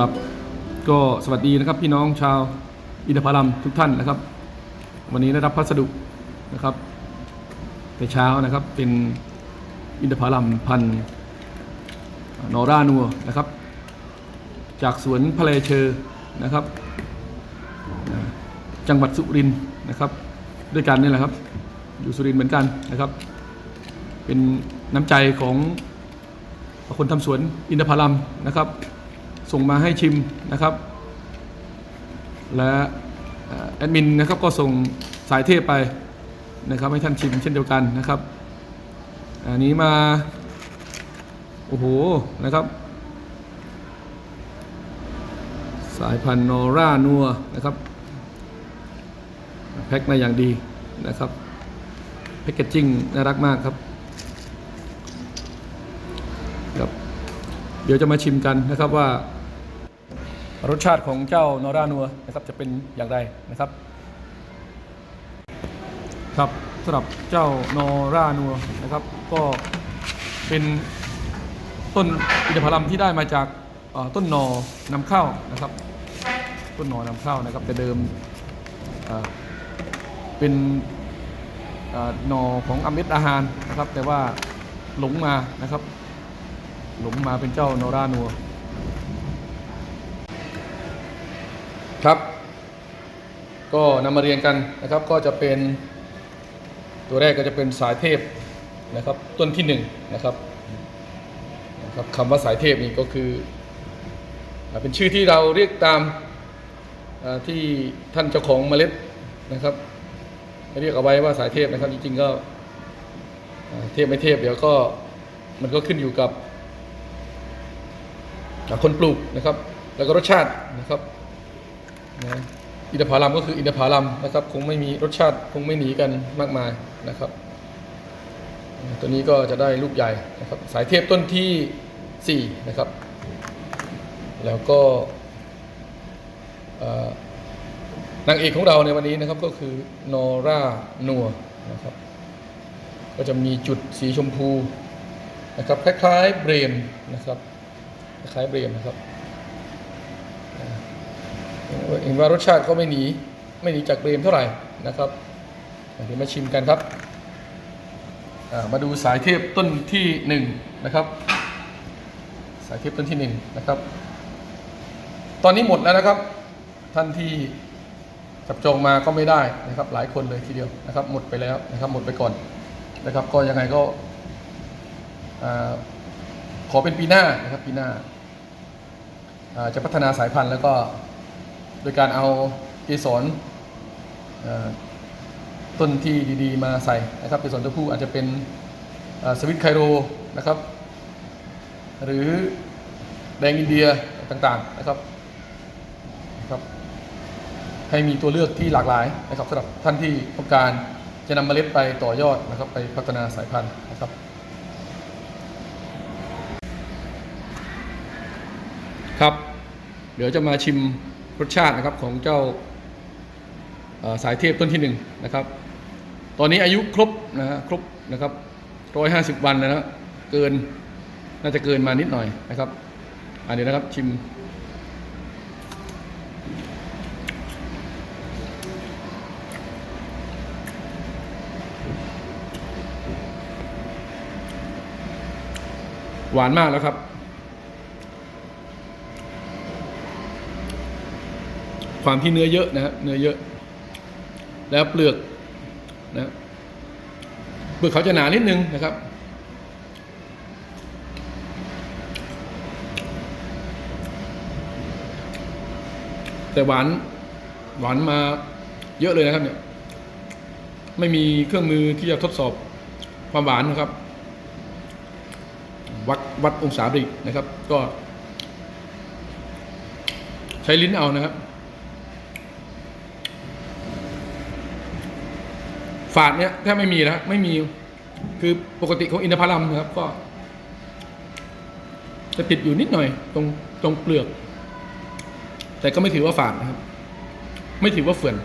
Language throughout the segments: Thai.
ครับ ก็สวัสดีนะครับพี่น้องชาวอินทผลัมทุกท่านนะครับ วันนี้ได้รับพัสดุนะครับแต่เช้านะครับเป็นอินทผลัมพันนอร่านัวนะครับ จากสวนพะเลเชอร์นะครับ จังหวัดสุรินทร์นะครับ ด้วยกันนี่แหละครับ อยู่สุรินทร์เหมือนกันนะครับ เป็นน้ำใจของคนทำสวนอินทผลัมนะครับ ส่งมาให้ชิมนะครับ และแอดมินนะครับก็ส่งสายเทพไปนะครับให้ท่านชิมเช่นเดียวกันนะครับ อันนี้มา โอ้โหนะครับ สายพันธุ์โนรานัวนะครับแพ็คมาอย่างดีนะครับแพ็กเกจจิ้งน่ารักมากครับครับ เดี๋ยวจะมาชิมกันนะครับว่า รสชาติของเจ้านอรานัวนะครับจะเป็นอย่างไรนะครับ ครับสำหรับเจ้านอรานัวนะครับ ก็เป็นต้นอินทผลัมที่ได้มาจากต้นนอนำเข้านะครับ ต้นนอนำเข้านะครับ แต่เดิมเป็นเอ่อหนอของอเมดอาหารนะครับ แต่ว่าหลงมานะครับ หลงมาเป็นเจ้านอรานัว ครับ ก็นำมาเรียนกันนะครับ ก็จะเป็นตัวแรกก็จะเป็นสายเทพนะครับ ต้นที่หนึ่งนะครับนะครับคำว่าสายเทพนี่ก็คือ เป็นชื่อที่เราเรียกตามที่ท่านเจ้าของเมล็ดนะครับเรียกเอาไว้ว่าสายเทพนะครับจริงๆก็เทพไม่เทพเดี๋ยวก็มันก็ขึ้นอยู่กับคนปลูกนะครับ แล้วก็รสชาตินะครับ นะอินทผลัมก็คืออินทผลัมนะครับ คงไม่มีรสชาติคงไม่หนีกันมากมายนะครับ ตัวนี้ก็จะได้ลูกใหญ่นะครับ สายเทพต้นที่ 4 นะครับ แล้วก็อ่อนางเอกของเราในวันนี้นะครับก็คือนอร่านัวนะครับ ก็จะมีจุดสีชมพูนะครับ คล้ายๆเบรมนะครับ คล้ายเบรมนะครับ เห็นว่ารสชาติก็ไม่หนีไม่หนีจากเบรมเท่าไหร่นะครับเดี๋ยวมาชิมกันครับมาดูสายเทพต้นที่หนึ่งนะครับ สายเทพต้นที่หนึ่งนะครับ ตอนนี้หมดแล้วนะครับ ท่านที่จับจองมาก็ไม่ได้นะครับ หลายคนเลยทีเดียวนะครับ หมดไปแล้วนะครับ หมดไปก่อนนะครับ ก็ยังไงก็ขอเป็นปีหน้านะครับปีหน้าจะพัฒนาสายพันธุ์แล้วก็ โดยการเอาเกสรต้นที่ดีๆ มาใส่นะครับเกสรตัวผู้อาจจะเป็นสวิตไคโรนะครับ หรือแดงอินเดียต่างๆนะครับนะครับ ให้มีตัวเลือกที่หลากหลายนะครับสำหรับท่านที่ต้องการจะนำเมล็ดไปต่อยอดนะครับ ไปพัฒนาสายพันธุ์นะครับครับ เดี๋ยวจะมาชิม รสชาตินะครับของเจ้าสายเทพต้นที่หนึ่งนะครับ ตอนนี้อายุครบนะฮะครบนะครับร้อยห้าสิบวันแล้วนะเกินน่าจะเกินมานิดหน่อยนะครับอะเดี๋ยวนะครับชิม หวานมากแล้วครับ ความที่เนื้อเยอะนะฮะเนื้อเยอะ แล้วเปลือกนะเปลือกเขาจะหนานิดนึงนะครับแต่หวานหวานมาเยอะเลยนะครับเนี่ย ไม่มีเครื่องมือที่จะทดสอบความหวานนะครับ วัดวัดองศาบริกนะครับ ก็ ใช้ลิ้นเอานะครับ ฝาดเนี้ยแทบไม่มีนะไม่มี คือปกติของอินทผลัมนะครับ ก็ จะติดอยู่นิดหน่อย ตรงตรงเปลือก แต่ก็ไม่ถือว่าฝาดนะครับ ไม่ถือว่าเฟื่อน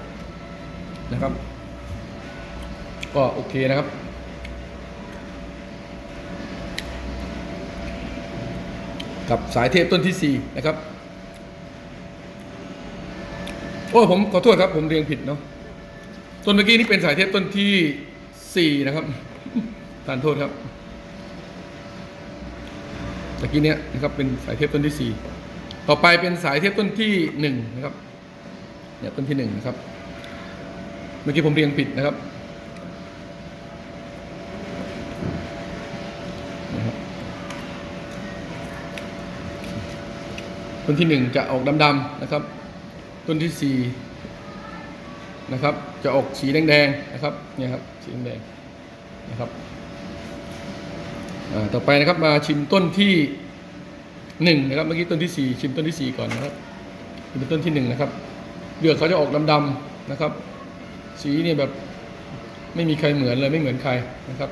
นะครับ ก็โอเคนะครับกับสายเทพต้นที่ 4 นะครับ โอ้ผมขอโทษครับ ผมเรียงผิดเนาะ ต้นเมื่อกี้นี่เป็นสายเทพต้นที่สี่นะครับทานโทษครับเมื่อกี้เนี้ยนะครับเป็นสายเทพต้นที่สี่ต่อไปเป็นสายเทพต้นที่หนึ่งนะครับเนี่ยต้นที่หนึ่งนะครับ เมื่อกี้ผมเรียงผิดนะครับนะครับต้นที่หนึ่งจะออกดำๆนะครับ ต้นที่สี่นะครับ จะออกสีแดงๆนะครับเนี่ยครับสีแดงนะครับต่อไปนะครับมาชิมต้นที่หนึ่งนะครับเมื่อกี้ต้นที่สี่ชิมต้นที่สี่ก่อนนะครับเป็นต้นที่หนึ่งนะครับเลือกเขาจะออกดำๆนะครับ สีเนี่ยแบบไม่มีใครเหมือนเลยไม่เหมือนใครนะครับ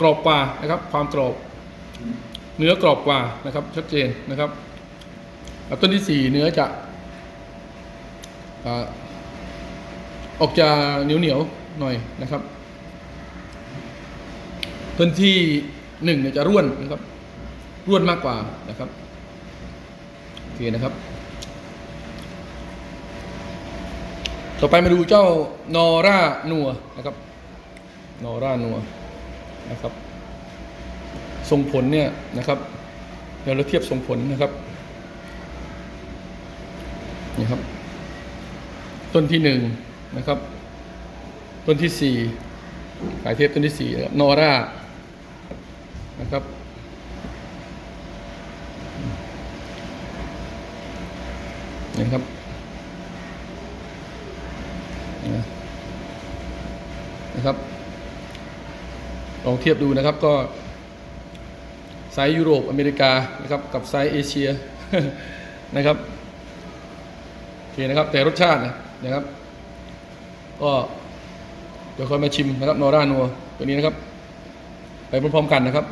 กรอบกว่านะครับ ความกรอบ เนื้อกรอบกว่านะครับ ชัดเจนนะครับต้นที่สี่เนื้อจะออกจะเหนียวเหนียวหน่อยนะครับ ต้นที่หนึ่งเนี่ยจะร่วนนะครับ ร่วนมากกว่านะครับโอเคนะครับ ต่อไปมาดูเจ้านอร่านัวนะครับนอร่านัว นะครับทรงผลเนี่ยนะครับเดี๋ยวเราเทียบทรงผลนะครับนี่ครับ ต้นที่หนึ่งนะครับ ต้นที่สี่สายเทพต้นที่สี่นะครับนอร่านะครับนี่ครับนะนะครับ ลองเทียบดูนะครับก็ไซส์ยุโรปอเมริกานะครับกับไซส์เอเชียนะครับโอเคนะครับแต่รสชาตินะนะครับ ก็เดี๋ยวค่อยมาชิมนะครับนอร่านัวตัวนี้นะครับ ไปพร้อมๆกันนะครับ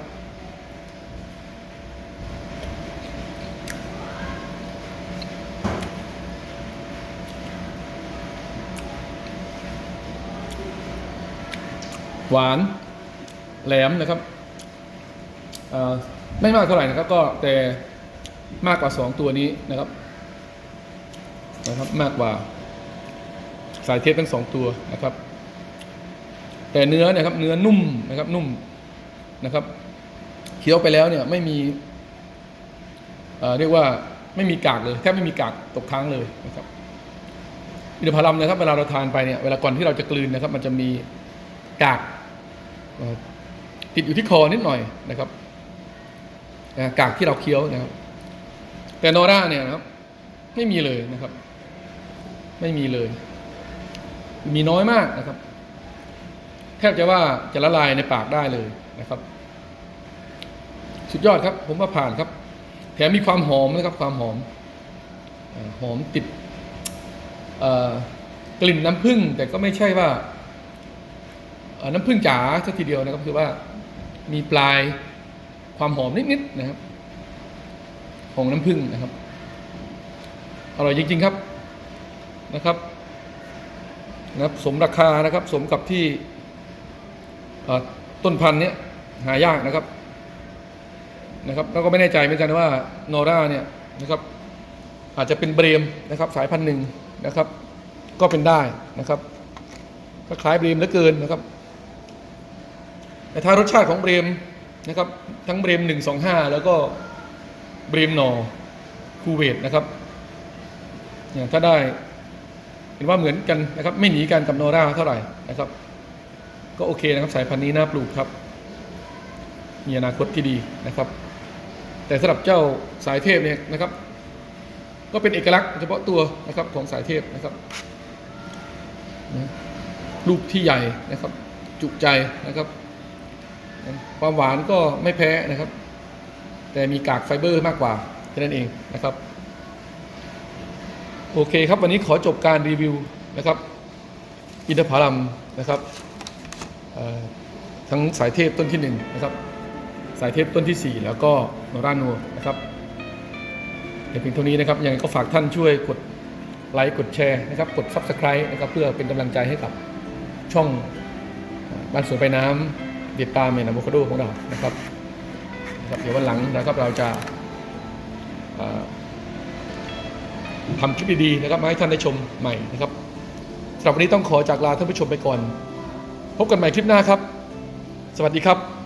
หวาน แหลมนะครับไม่มากเท่าไหร่นะครับ ก็แต่มากกว่าสองตัวนี้นะครับนะครับมากกว่าสายเทปทั้งสองตัวนะครับ แต่เนื้อเนี่ยครับเนื้อนุ่มนะครับนุ่มนะครับเคี้ยวไปแล้วเนี่ยไม่มีเอ่อเรียกว่าไม่มีกากเลยแทบไม่มีกากตกค้างเลยนะครับอินทผลัมนะครับเวลาเราทานไปเนี่ยเวลาก่อนที่เราจะกลืนนะครับ มันจะมีกาก ติดอยู่ที่คอนิดหน่อยนะครับกากที่เราเคี้ยวนะครับ แต่นอร่าเนี่ยนะครับ ไม่มีเลยนะครับ ไม่มีเลย มีน้อยมากนะครับ แทบจะว่าจะละลายในปากได้เลยนะครับ สุดยอดครับ ผมว่าผ่านครับ แถมมีความหอมนะครับ ความหอมหอมติดกลิ่นน้ำผึ้งแต่ก็ไม่ใช่ว่าน้ำผึ้งจ๋าสักทีเดียวนะครับคือว่า มีปลายความหอมนิดๆนะครับ ของน้ำผึ้งนะครับ อร่อยจริง ๆ ครับนะครับนะครับ สมราคานะครับ สมกับที่ต้นพันธุ์เนี้ยหายากนะครับนะครับ แล้วก็ไม่แน่ใจเหมือนกันว่านอร่าเนี่ยนะครับ อาจจะเป็นเบรมนะครับ สายพันธุ์หนึ่งนะครับ ก็เป็นได้นะครับคล้ายเบรมเหลือเกินนะครับ แต่ถ้ารสชาติของเบรมนะครับทั้งเบรมหนึ่งสองห้าแล้วก็เบรมนอคูเวตนะครับเนี่ยถ้าได้เห็นว่าเหมือนกันนะครับไม่หนีกันกับโนราเท่าไหร่นะครับ ก็โอเคนะครับสายพันธุ์นี้น่าปลูกครับ มีอนาคตที่ดีนะครับ แต่สำหรับเจ้าสายเทพเนี่ยนะครับ ก็เป็นเอกลักษณ์เฉพาะตัวนะครับของสายเทพนะครับนะลูกที่ใหญ่นะครับ จุใจนะครับ ความหวานก็ไม่แพ้นะครับ แต่มีกากไฟเบอร์มากกว่าแค่นั้นเองนะครับ โอเคครับวันนี้ขอจบการรีวิวนะครับ อินทผลัมนะครับทั้งสายเทพต้นที่หนึ่งนะครับสายเทพต้นที่สี่แล้วก็โนราโนนะครับแต่เพียงเท่านี้นะครับยังไงก็ฝากท่านช่วยกดไลค์กดแชร์นะครับกด Subscribe นะครับเพื่อเป็นกำลังใจให้กับช่องบ้านสวนไปน้ำ ติดตามเมนาโมคาโดของเรานะครับเดี๋ยววันหลังนะครับเราจะทำคลิปดีๆนะครับมาให้ท่านได้ชมใหม่นะครับสำหรับวันนี้ต้องขอจากลาท่านผู้ชมไปก่อน พบกันใหม่คลิปหน้าครับ สวัสดีครับ